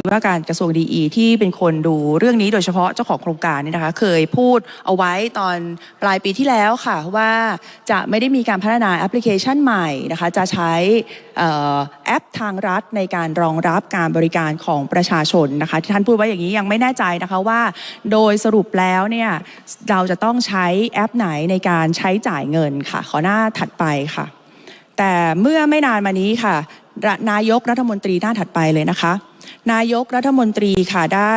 ว่าการกระทรวงดีอีที่เป็นคนดูเรื่องนี้โดยเฉพาะเจ้าของโครงการเนี่ยนะคะ เคยพูดเอาไว้ตอนปลายปีที่แล้วค่ะว่าจะไม่ได้มีการพัฒนาแอปพลิเคชันใหม่นะคะ จะใช้แอปทางรัฐในการรองรับการบริการของประชาชนนะคะ ที่ท่านพูดไว้อย่างนี้ยังไม่แน่ใจนะคะว่า โดยสรุปแล้วเนี่ยเราจะต้องใช้แอปไหนในการใช้จ่ายเงินค่ะ ขอหน้าถัดไปค่ะ แต่เมื่อไม่นานมานี้ค่ะ นายกรัฐมนตรีหน้าถัดไปเลยนะคะ นายกรัฐมนตรีค่ะได้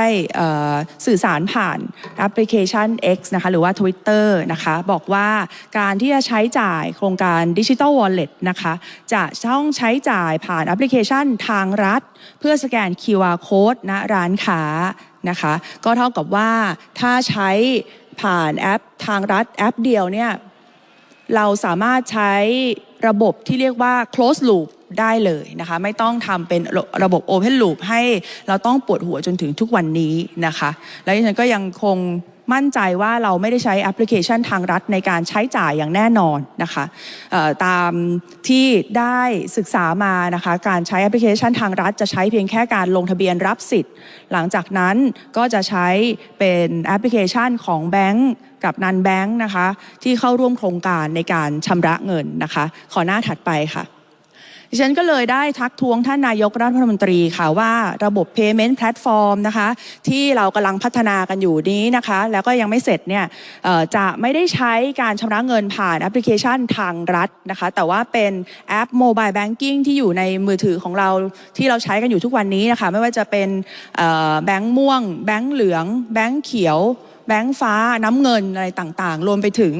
สื่อสารผ่านแอปพลิเคชัน X นะคะหรือว่า Twitter นะคะบอกว่าการที่จะใช้จ่ายโครงการ Digital Wallet นะคะจะต้องใช้จ่ายผ่านแอปพลิเคชันทางรัฐ เพื่อสแกน QR Code ณร้านค้านะคะก็เท่ากับว่าถ้าใช้ผ่านแอปทางรัฐแอปเดียวเนี่ยเราสามารถใช้ระบบที่เรียกว่า close loop ได้เลยนะคะไม่ต้องทำเป็นระบบ open loop ให้เราต้องปวดหัวจนถึงทุกวันนี้นะคะและดิฉันก็ยังคงมั่นใจว่าเราไม่ได้ใช้แอปพลิเคชันทางรัฐในการใช้จ่ายอย่างแน่นอนนะคะตามที่ได้ศึกษามานะคะการใช้แอปพลิเคชันทางรัฐ จะใช้เพียงแค่การลงทะเบียนรับสิทธิ์ หลังจากนั้นก็จะใช้เป็นแอปพลิเคชันของแบงก์กับนันแบงค์นะคะที่เข้าร่วมโครงการในการชำระเงินนะคะ ขอหน้าถัดไปค่ะ ดิฉันก็เลยได้ทักท้วงท่านนายกรัฐมนตรีค่ะว่าระบบ payment platform นะคะที่เรากำลังพัฒนากันอยู่นี้นะคะ แล้วก็ยังไม่เสร็จเนี่ยจะไม่ได้ใช้การชำระเงินผ่านแอปพลิเคชันทางรัฐนะคะ แต่ว่าเป็นแอป mobile banking ที่อยู่ในมือถือของเราที่เราใช้กันอยู่ทุกวันนี้นะคะ ไม่ว่าจะเป็นแบงค์ม่วง แบงค์เหลือง แบงค์เขียวแบงค์ฟ้าน้ำเงินอะไรต่างๆ รวมไปถึง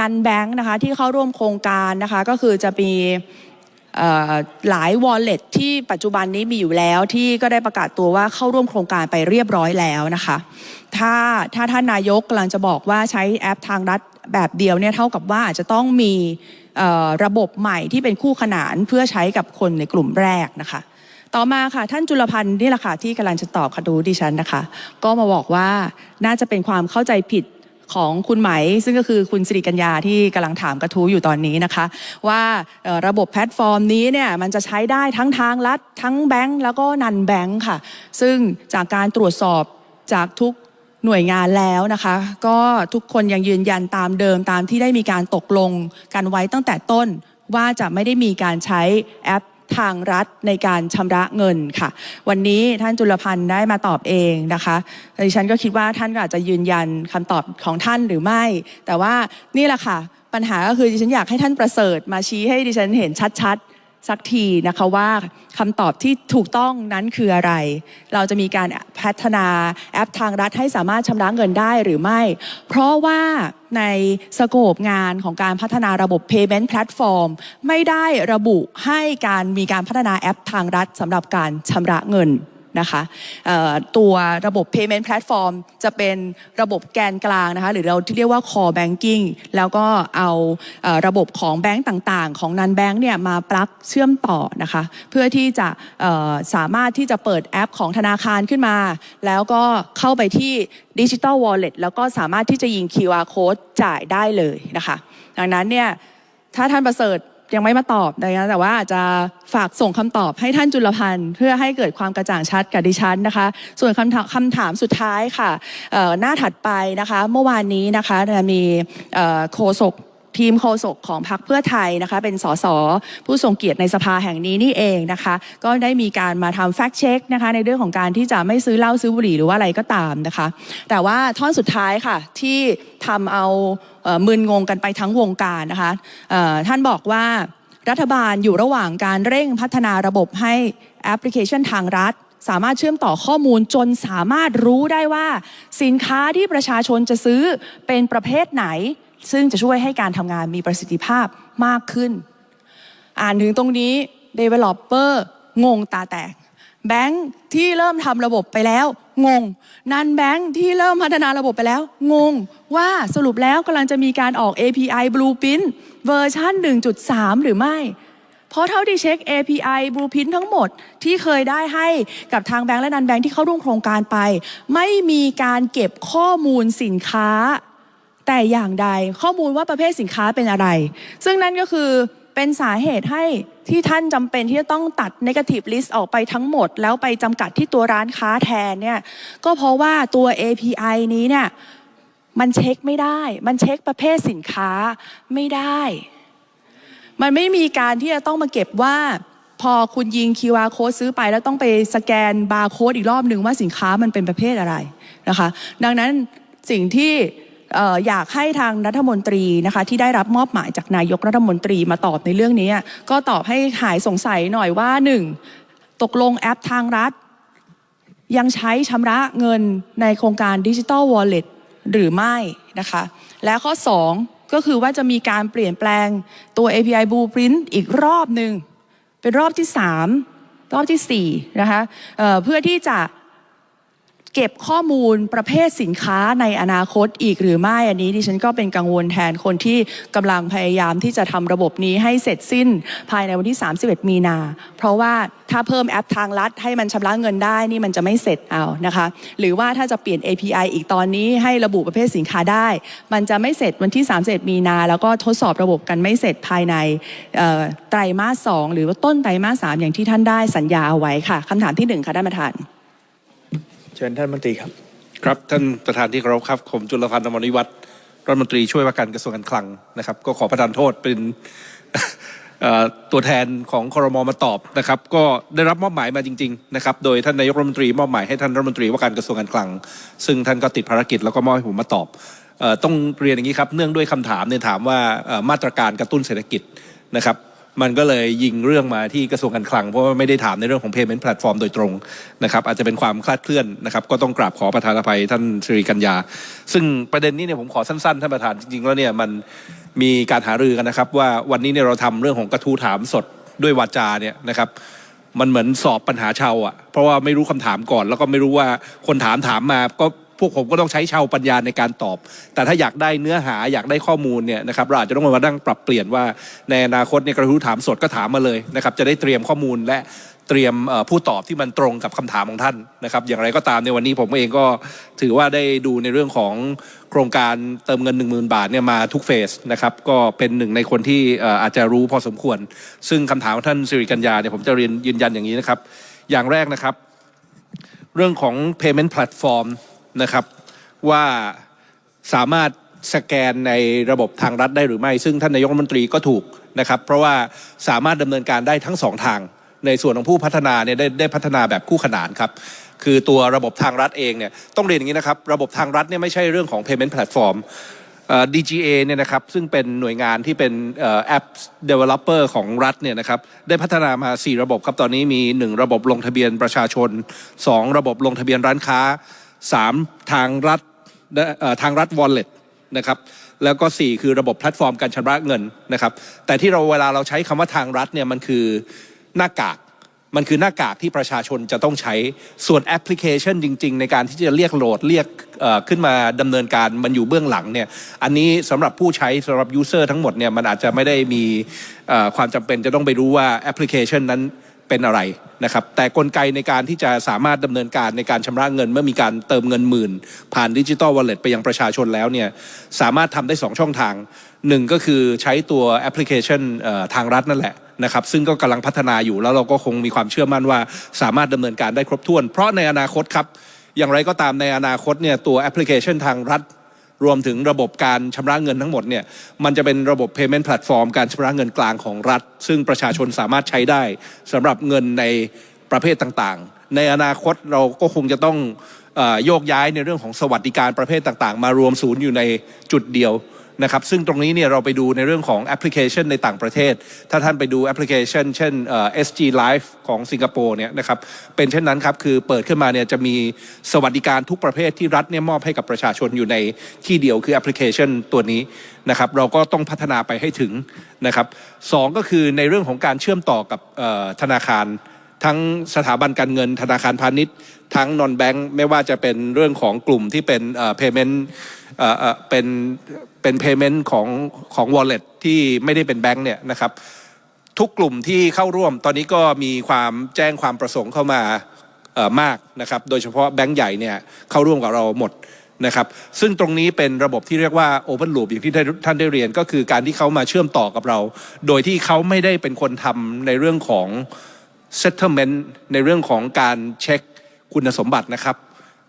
นันแบงค์นะคะที่เข้าร่วมโครงการนะคะก็คือจะมี หลาย wallet ที่ปัจจุบันนี้มีอยู่แล้วที่ก็ได้ประกาศตัวว่าเข้าร่วมโครงการไปเรียบร้อยแล้วนะคะ ถ้าถ้าท่านนายกกำลังจะบอกว่าใช้แอปทางรัฐแบบเดียวเนี่ยเท่ากับว่าอาจจะต้องมีระบบใหม่ที่เป็นคู่ขนานเพื่อใช้กับคนในกลุ่มแรกนะคะ ต่อมาค่ะท่านจุลพันธ์นี่แหละค่ะที่กำลังจะตอบคดูดิฉันนะคะ ก็มาบอกว่าน่าจะเป็นความเข้าใจผิด ของคุณไหม ซึ่งก็คือคุณสิริกัญญาที่กำลังถามกระทู้อยู่ตอนนี้นะคะ ว่าระบบแพลตฟอร์มนี้เนี่ยมันจะใช้ได้ทั้งทางรัฐทั้งแบงก์แล้วก็นันแบงก์ค่ะ ซึ่งจากการตรวจสอบจากทุกหน่วยงานแล้วนะคะ ก็ทุกคนยังยืนยันตามเดิมตามที่ได้มีการตกลงกันไว้ตั้งแต่ต้นว่าจะไม่ได้มีการใช้แอป ทางรัฐในการชำระเงินค่ะ วันนี้ท่านจุลพันธ์ได้มาตอบเองนะคะดิฉันก็คิดว่าท่านก็อาจจะยืนยันคำตอบของท่านหรือไม่ แต่ว่านี่แหละค่ะปัญหาก็คือดิฉันอยากให้ท่านประเสริฐมาชี้ให้ดิฉันเห็นชัดๆ สักทีนะคะว่าคำตอบที่ถูกต้องนั้นคืออะไร เราจะมีการพัฒนาแอปทางรัฐให้สามารถชำระเงินได้หรือไม่ เพราะว่าในสโคปงานของการพัฒนาระบบ payment platform ไม่ได้ระบุให้การมีการพัฒนาแอปทางรัฐสำหรับการชำระเงิน นะคะตัวระบบ payment platform จะเป็นระบบแกนกลางนะคะหรือเราที่เรียกว่า core banking แล้วก็เอาระบบของแบงก์ต่างๆ ของนันแบงก์เนี่ยมาปลักเชื่อมต่อนะคะเพื่อที่จะสามารถที่จะเปิดแอปของธนาคารขึ้นมา แล้วก็เข้าไปที่ Digital Wallet แล้วก็สามารถที่จะยิง QR code จ่ายได้เลยนะคะดังนั้นเนี่ยถ้าท่านประเสริฐ ยังไม่มาตอบนะคะแต่ว่าอาจจะฝากส่งคำตอบให้ท่านจุลพันธ์ เพื่อให้เกิดความกระจ่างชัดกับดิฉันนะคะ ส่วนคำถามคำถามสุดท้ายค่ะหน้าถัดไปนะคะ เมื่อวานนี้นะคะมีโฆษก ทีมโฆษกของพรรคเพื่อไทยนะคะ เป็นสสผู้ทรงเกียรติในสภาแห่งนี้นี่เองนะคะ ก็ได้มีการมาทำแฟกเช็คนะคะ ในเรื่องของการที่จะไม่ซื้อเหล้าซื้อบุหรี่หรือว่าอะไรก็ตามนะคะ แต่ว่าท่อนสุดท้ายค่ะ ที่ทำเอาเออมึนงงกันไปทั้งวงการนะคะท่านบอกว่ารัฐบาลอยู่ระหว่างการเร่งพัฒนาระบบให้แอปพลิเคชันทางรัฐ สามารถเชื่อมต่อข้อมูลจนสามารถรู้ได้ว่า สินค้าที่ประชาชนจะซื้อเป็นประเภทไหน ซึ่งจะช่วยให้การทำงานมีประสิทธิภาพมากขึ้น อ่านถึงตรงนี้ Developer งงตาแตก แบงค์ที่เริ่มทำระบบไปแล้ว งง นันแบงค์ที่เริ่มพัฒนาระบบไปแล้ว งง ว่าสรุปแล้วกำลังจะมีการออก API Blueprint เวอร์ชัน1.3 หรือไม่ เพราะเท่าที่เช็ค API Blueprint ทั้งหมดที่เคยได้ให้กับทางแบงค์และนันแบงค์ที่เข้าร่วมโครงการไป ไม่มีการเก็บข้อมูลสินค้า แต่อย่างใดข้อมูลว่าประเภทสินค้าเป็นอะไร ซึ่งนั่นก็คือเป็นสาเหตุให้ที่ท่านจำเป็นที่จะต้องตัด negative list ออกไปทั้งหมด แล้วไปจำกัดที่ตัวร้านค้าแทนเนี่ยก็เพราะว่าตัว API นี้เนี่ยมันเช็คไม่ได้ มันเช็คประเภทสินค้าไม่ได้ มันไม่มีการที่จะต้องมาเก็บว่า พอคุณยิง QR code ซื้อไปแล้วต้องไปสแกนบาร์โค้ดอีกรอบหนึ่งว่าสินค้ามันเป็นประเภทอะไรนะคะ ดังนั้นสิ่งที่ อยากให้ทางรัฐมนตรีนะคะที่ได้รับมอบหมายจากนายกรัฐมนตรีมาตอบในเรื่องนี้ ก็ตอบให้หายสงสัยหน่อยว่าหนึ่งตกลงแอปทางรัฐ ยังใช้ชำระเงินในโครงการดิจิ t a ลวอลเล็ตหรือไม่นะคะและข้อ 2 ก็คือว่าจะมีการเปลี่ยนแปลงตัว API Blueprint อีกรอบหนึ่งเป็นรอบที่ 3 รอบทีสี่4นะคะเเพื่อที่จะ เก็บข้อมูลประเภทสินค้าในอนาคตอีกหรือไม่อันนี้ดิฉันก็เป็นกังวลแทนคนที่กำลังพยายามที่จะทำระบบนี้ให้เสร็จสิ้นภายในวันที่ 31 มีนา เพราะว่าถ้าเพิ่มแอปทางลัดให้มันชำระเงินได้นี่มันจะไม่เสร็จเอานะคะ หรือว่าถ้าจะเปลี่ยน API อีกตอนนี้ให้ระบุประเภทสินค้าได้ มันจะไม่เสร็จวันที่ 31 มีนา แล้วก็ทดสอบระบบกันไม่เสร็จภายในไตรมาสสองหรือว่าต้นไตรมาสสามอย่างที่ท่านได้สัญญาเอาไว้ค่ะคำถามที่หนึ่งค่ะท่านประธาน ชิญท่านมนตรีครับ ครับท่านประธานที่เคารพครับผมจุลพันธ์อมรนิวัฒน์รัฐมนตรีช่วยว่าการกระทรวงการคลังนะครับ ก็ขอประทานโทษเป็นตัวแทนของคอรมอมาตอบนะครับ ก็ได้รับมอบหมายมาจริงๆนะครับ โดยท่านนายกรัฐมนตรีมอบหมายให้ท่านรัฐมนตรีว่าการกระทรวงการคลัง ซึ่งท่านก็ติดภารกิจแล้วก็มอบให้ผมมาตอบออต้องเรียนอย่างนี้ครับเนื่องด้วยคำถามเนี่ยถามว่ามาตรการกระตุ้นเศรษฐกิจนะครับ มันก็เลยยิงเรื่องมาที่กระทรวงการคลัง เพราะว่าไม่ได้ถามในเรื่องของ payment platform โดยตรงนะครับอาจจะเป็นความคลาดเคลื่อนนะครับก็ต้องกราบขอประธานอภัยท่านสิริกัญญา ซึ่งประเด็นนี้เนี่ยผมขอสั้นๆท่านประธานจริงๆแล้วเนี่ยมันมีการหารือกันนะครับ ว่าวันนี้เนี่ยเราทำเรื่องของกระทู้ถามสดด้วยวาจาเนี่ยนะครับมันเหมือนสอบปัญหาชาวอะเพราะว่าไม่รู้คำถามก่อน แล้วก็ไม่รู้ว่าคนถามถามมาก็ พวกผมก็ต้องใช้ชาวปัญญาในการตอบ แต่ถ้าอยากได้เนื้อหาอยากได้ข้อมูลเนี่ยนะครับเราอาจจะต้องมานั่งปรับเปลี่ยนว่าในอนาคตเนี่ยกระทู้ถามสดก็ถามมาเลยนะครับจะได้เตรียมข้อมูลและเตรียมผู้ตอบที่มันตรงกับคำถามของท่านนะครับ อย่างไรก็ตามในวันนี้ผมเองก็ถือว่าได้ดูในเรื่องของโครงการเติมเงิน 1 0,000 บาทเนี่ยมาทุกเฟสนะครับก็เป็นหนึ่งในคนที่อาจจะรู้พอสมควร ซึ่งคำถามของท่านสิริกัญญาเนี่ยผมจะเรียนยืนยันอย่างนี้นะครับ อย่างแรกนะครับ เรื่องของ payment platform นะครับว่าสามารถสแกนในระบบทางรัฐได้หรือไม่ ซึ่งท่านนายกรัฐมนตรีก็ถูกนะครับเพราะว่าสามารถดำเนินการได้ทั้งสองทาง ในส่วนของผู้พัฒนาเนี่ยได้ได้พัฒนาแบบคู่ขนานครับคือตัวระบบทางรัฐเองเนี่ยต้องเรียนอย่างนี้นะครับระบบทางรัฐเนี่ยไม่ใช่เรื่องของ payment platform DGA เนี่ยนะครับซึ่งเป็นหน่วยงานที่เป็นแอป developer ของรัฐเนี่ยนะครับได้พัฒนามา 4 ระบบครับตอนนี้มี 1 ระบบลงทะเบียนประชาชน 2 ระบบลงทะเบียนร้านค้า 3 ทางรัฐทางรัฐ wallet นะครับแล้วก็ 4 คือระบบแพลตฟอร์มการชำระเงินนะครับแต่ที่เราเวลาเราใช้คำว่าทางรัฐเนี่ยมันคือหน้ากากมันคือหน้ากากที่ประชาชนจะต้องใช้ส่วนแอปพลิเคชันจริง ๆ ในการที่จะเรียกโหลดเรียกขึ้นมาดำเนินการมันอยู่เบื้องหลังเนี่ยอันนี้สำหรับผู้ใช้สำหรับยูเซอร์ทั้งหมดเนี่ยมันอาจจะไม่ได้มีความจำเป็นจะต้องไปรู้ว่าแอปพลิเคชันนั้น เป็นอะไรนะครับแต่กลไกในการที่จะสามารถดำเนินการในการชำระเงิน เมื่อมีการเติมเงินหมื่น ผ่านดิจิ t a ลวอลเล็ตไปยังประชาชนแล้วเนี่ยสามารถทำได้ 2 ช่องทางหนึ่งก็คือใช้ตัวแอปพลิเคชันทางรัฐนั่นแหละนะครับซึ่งก็กำลังพัฒนาอยู่แล้วเราก็คงมีความเชื่อมั่นว่าสามารถดำเนินการได้ครบถ้วน เพราะในอนาคตครับอย่างไรก็ตามในอนาคตเนี่ยตัวแอปพลิเคชันทางรัฐ รวมถึงระบบการชำระเงินทั้งหมดเนี่ยมันจะเป็นระบบ payment platform การชำระเงินกลางของรัฐ ซึ่งประชาชนสามารถใช้ได้สำหรับเงินในประเภทต่างๆ ในอนาคตเราก็คงจะต้องโยกย้ายในเรื่องของสวัสดิการประเภทต่างๆ มารวมศูนย์อยู่ในจุดเดียว นะครับซึ่งตรงนี้เนี่ยเราไปดูในเรื่องของแอปพลิเคชันในต่างประเทศ ถ้าท่านไปดูแอปพลิเคชัน เช่น SG Live ของสิงคโปร์เนี่ยนะครับเป็นเช่นนั้นครับคือเปิดขึ้นมาเนี่ยจะมีสวัสดิการทุกประเภทที่รัฐเนี่ยมอบให้กับประชาชนอยู่ในที่เดียวคือแอปพลิเคชันตัวนี้นะครับเราก็ต้องพัฒนาไปให้ถึงนะครับสองก็คือในเรื่องของการเชื่อมต่อกับธนาคารทั้งสถาบันการเงินธนาคารพาณิชย์ ทั้งนอนแบงค์ไม่ว่าจะเป็นเรื่องของกลุ่มที่เป็นเอ่อ payment เอ่อเอ่อเป็น เป็น payment ของของ wallet ที่ไม่ได้เป็นแบงค์เนี่ยนะครับทุกกลุ่มที่เข้าร่วมตอนนี้ก็มีความแจ้งความประสงค์เข้ามาเอ่อมากนะครับโดยเฉพาะแบงค์ใหญ่เนี่ยเข้าร่วมกับเราหมดนะครับซึ่งตรงนี้เป็นระบบที่เรียกว่า Open Loop อย่างที่ท่านได้เรียนก็คือการที่เขามาเชื่อมต่อกับเรา โดยที่เขาไม่ได้เป็นคนทำในเรื่องของ settlement ในเรื่องของการเช็คคุณสมบัตินะครับ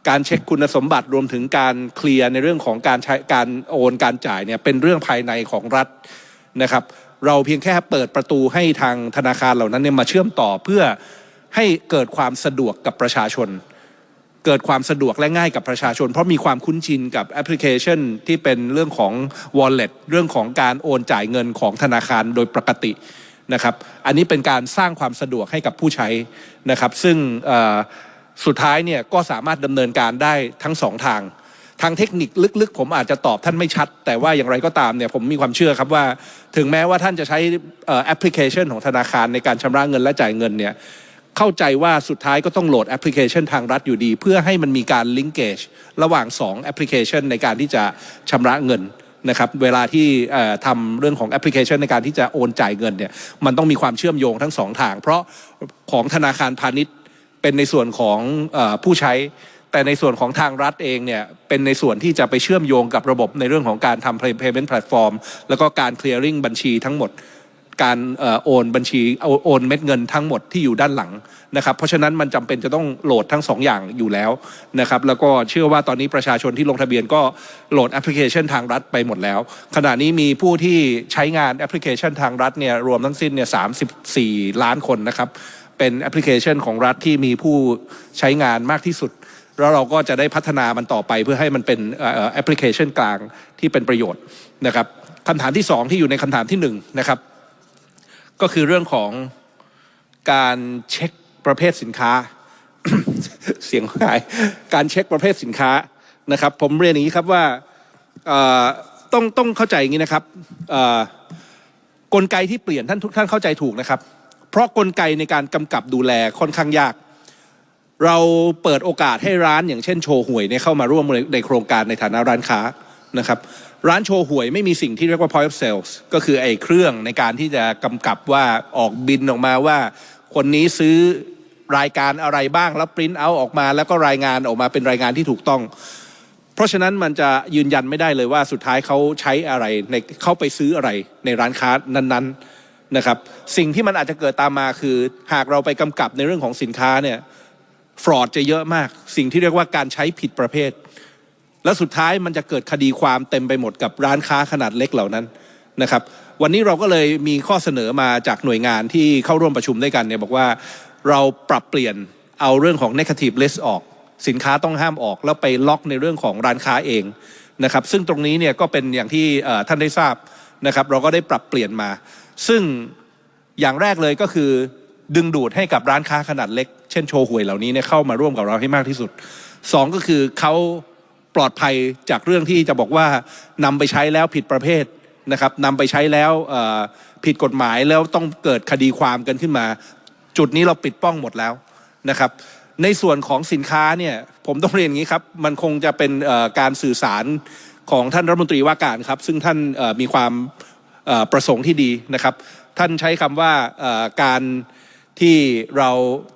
การเช็คคุณสมบัติรวมถึงการเคลียร์ในเรื่องของการใช้การโอนการจ่ายเนี่ยเป็นเรื่องภายในของรัฐนะครับ เราเพียงแค่เปิดประตูให้ทางธนาคารเหล่านั้นเนี่ยมาเชื่อมต่อเพื่อให้เกิดความสะดวกกับประชาชน เกิดความสะดวกและง่ายกับประชาชน เพราะมีความคุ้นชินกับแอปพลิเคชันที่เป็นเรื่องของ wallet เรื่องของการโอนจ่ายเงินของธนาคารโดยปกตินะครับ อันนี้เป็นการสร้างความสะดวกให้กับผู้ใช้นะครับ ซึ่งเอ่อ สุดท้ายเนี่ยก็สามารถดำเนินการได้ทั้งสองทาง ทางเทคนิคลึกๆ ผมอาจจะตอบท่านไม่ชัด แต่ว่าอย่างไรก็ตามเนี่ยผมมีความเชื่อครับว่า ถึงแม้ว่าท่านจะใช้แอปพลิเคชันของธนาคารในการชำระเงินและจ่ายเงินเนี่ยเข้าใจว่าสุดท้ายก็ต้องโหลดแอปพลิเคชันทางรัฐอยู่ดี เพื่อให้มันมีการลิงเกจระหว่าง 2 แอปพลิเคชันในการที่จะชำระเงินนะครับเวลาที่ทำเรื่องของแอปพลิเคชันในการที่จะโอนจ่ายเงินเนี่ยมันต้องมีความเชื่อมโยงทั้งสองทาง เพราะของธนาคารพาณิชย์ เป็นในส่วนของอผู้ใช้ แต่ในส่วนของทางรัฐเองเนี่ยเป็นในส่วนที่จะไปเชื่อมโยงกับระบบในเรื่องของการทำ payment platform แล้วก็การ clearing บัญชีทั้งหมดการโอนบัญชีโอนเม็ดเงินทั้งหมดที่อยู่ด้านหลังนะครับ เพราะฉะนั้นมันจำเป็นจะต้องโหลดทั้งสองอย่างอยู่แล้วนะครับ แล้วก็เชื่อว่าตอนนี้ประชาชนที่ลงทะเบียนก็โหลดแอปพลิเคชันทางรัฐไปหมดแล้ว ขณะนี้มีผู้ที่ใช้งานแอปพลิเคชันทางรัฐเนี่ยรวมทั้งสิ้นเนี่ย34ล้านคนนะครับ เป็นแอปพลิเคชันของรัฐที่มีผู้ใช้งานมากที่สุด แล้วเราก็จะได้พัฒนามันต่อไปเพื่อให้มันเป็นแอปพลิเคชันกลางที่เป็นประโยชน์นะครับคำถามที่สองที่อยู่ในคำถามที่หนึ่งนะครับก็คือเรื่องของการเช็คประเภทสินค้า เสียงหายการเช็คประเภทสินค้านะครับ ผมเรียนอย่างนี้ครับว่าต้องต้องเข้าใจอย่างนี้นะครับกลไกที่เปลี่ยนท่านทุกท่านเข้าใจถูกนะครับ เพราะกลไกในการกำกับดูแลค่อนข้างยาก เราเปิดโอกาสให้ร้านอย่างเช่นโชว์หวยเนี่ยเข้ามาร่วมในโครงการในฐานะร้านค้านะครับร้านโชว์หวยไม่มีสิ่งที่เรียกว่า point of sales ก็คือไอ้เครื่องในการที่จะกำกับว่าออกบินออกมาว่า คนนี้ซื้อรายการอะไรบ้างแล้วปริ้นเอาออกมา แล้วก็รายงานออกมาเป็นรายงานที่ถูกต้อง เพราะฉะนั้นมันจะยืนยันไม่ได้เลยว่าสุดท้ายเขาใช้อะไรในเขาไปซื้ออะไรในร้านค้านั้นๆ นะครับสิ่งที่มันอาจจะเกิดตามมาคือ หากเราไปกำกับในเรื่องของสินค้าเนี่ยฟรอดจะเยอะมาก สิ่งที่เรียกว่าการใช้ผิดประเภท แล้วสุดท้ายมันจะเกิดคดีความเต็มไปหมดกับร้านค้าขนาดเล็กเหล่านั้นนะครับวันนี้เราก็เลยมีข้อเสนอมาจากหน่วยงานที่เข้าร่วมประชุมด้วยกันเนี่ยบอกว่าเราปรับเปลี่ยนเอาเรื่องของ negative list ออก สินค้าต้องห้ามออก แล้วไปล็อกในเรื่องของร้านค้าเองนะครับซึ่งตรงนี้เนี่ยก็เป็นอย่างที่ท่านได้ทราบนะครับเราก็ได้ปรับเปลี่ยนมา ซึ่งอย่างแรกเลยก็คือดึงดูดให้กับร้านค้าขนาดเล็ก เช่นโชว์หวยเหล่านี้เนี่ยเข้ามาร่วมกับเราให้มากที่สุดสองก็คือเขาปลอดภัยจากเรื่องที่จะบอกว่านำไปใช้แล้วผิดประเภทนะครับนำไปใช้แล้วผิดกฎหมายแล้วต้องเกิดคดีความกันขึ้นมา จุดนี้เราปิดป้องหมดแล้วนะครับ ในส่วนของสินค้าเนี่ยผมต้องเรียนอย่างนี้ครับ มันคงจะเป็นการสื่อสารของท่านรัฐมนตรีว่าการครับ ซึ่งท่านมีความ ประสงค์ที่ดีนะครับ ท่านใช้คำว่าการที่เรา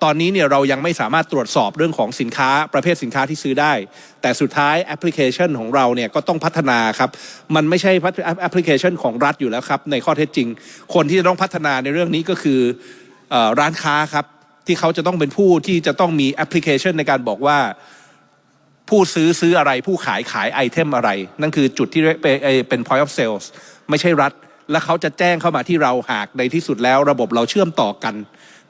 ตอนนี้เนี่ยเรายังไม่สามารถตรวจสอบเรื่องของสินค้าประเภทสินค้าที่ซื้อได้ แต่สุดท้ายแอปพลิเคชันของเราเนี่ยก็ต้องพัฒนาครับ มันไม่ใช่แอปพลิเคชันของรัฐอยู่แล้วครับ ในข้อเท็จจริง คนที่จะต้องพัฒนาในเรื่องนี้ก็คืออร้านค้าครับ ที่เขาจะต้องเป็นผู้ที่จะต้องมีแอปพลิเคชันในการบอกว่าผู้ซื้อซื้ออะไรผู้ขายขายไอเทมอะไร นั่นคือจุดที่เป็น point of sales ไม่ใช่รัฐ และเขาจะแจ้งเข้ามาที่เราหากในที่สุดแล้ว ระบบเราเชื่อมต่อกัน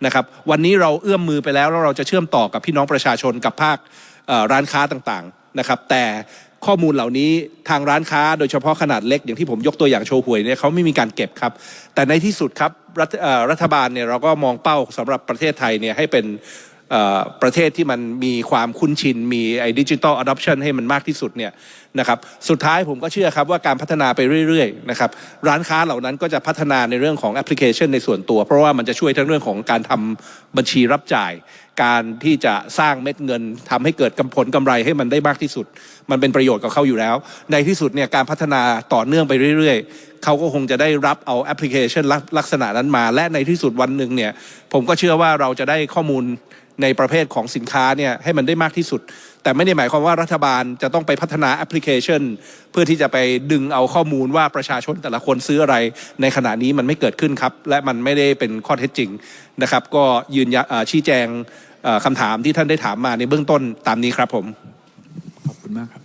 นะครับวันนี้เราเอื้อมมือไปแล้วแล้วเราจะเชื่อมต่อกับพี่น้องประชาชนกับภาคร้านค้าต่างๆนะครับ แต่ข้อมูลเหล่านี้ทางร้านค้าโดยเฉพาะขนาดเล็กอย่างที่ผมยกตัวอย่างโชว์หวยเนี่ยเขาไม่มีการเก็บครับ แต่ในที่สุดครับรัฐรฐบาลเนี่ยเราก็มองเป้าสำหรับประเทศไทยเนี่ยให้เป็น ประเทศที่มันมีความคุ้นชิน มีไอ้ดิจิตอลอะดอปชันให้มันมากที่สุดเนี่ยนะครับสุดท้ายผมก็เชื่อครับว่าการพัฒนาไปเรื่อยๆนะครับร้านค้าเหล่านั้นก็จะพัฒนาในเรื่องของแอปพลิเคชันในส่วนตัว เพราะว่ามันจะช่วยทั้งเรื่องของการทำบัญชีรับจ่าย การที่จะสร้างเม็ดเงินทำให้เกิดกำผลกำไรให้มันได้มากที่สุด มันเป็นประโยชน์กับเขาอยู่แล้ว ในที่สุดเนี่ยการพัฒนาต่อเนื่องไปเรื่อยๆเขาก็คงจะได้รับเอาแอปพลิเคชันลักษณะนั้นมา และในที่สุดวันหนึ่งเนี่ยผมก็เชื่อว่าเราจะได้ข้อมูล ในประเภทของสินค้าเนี่ยให้มันได้มากที่สุด แต่ไม่ได้หมายความว่ารัฐบาลจะต้องไปพัฒนาแอปพลิเคชัน เพื่อที่จะไปดึงเอาข้อมูลว่าประชาชนแต่ละคนซื้ออะไร ในขณะนี้มันไม่เกิดขึ้นครับ และมันไม่ได้เป็นข้อเท็จจริงนะครับ ก็ยืนยันชี้แจงคำถามที่ท่านได้ถามมาในเบื้องต้นตามนี้ครับผมขอบคุณมากครับ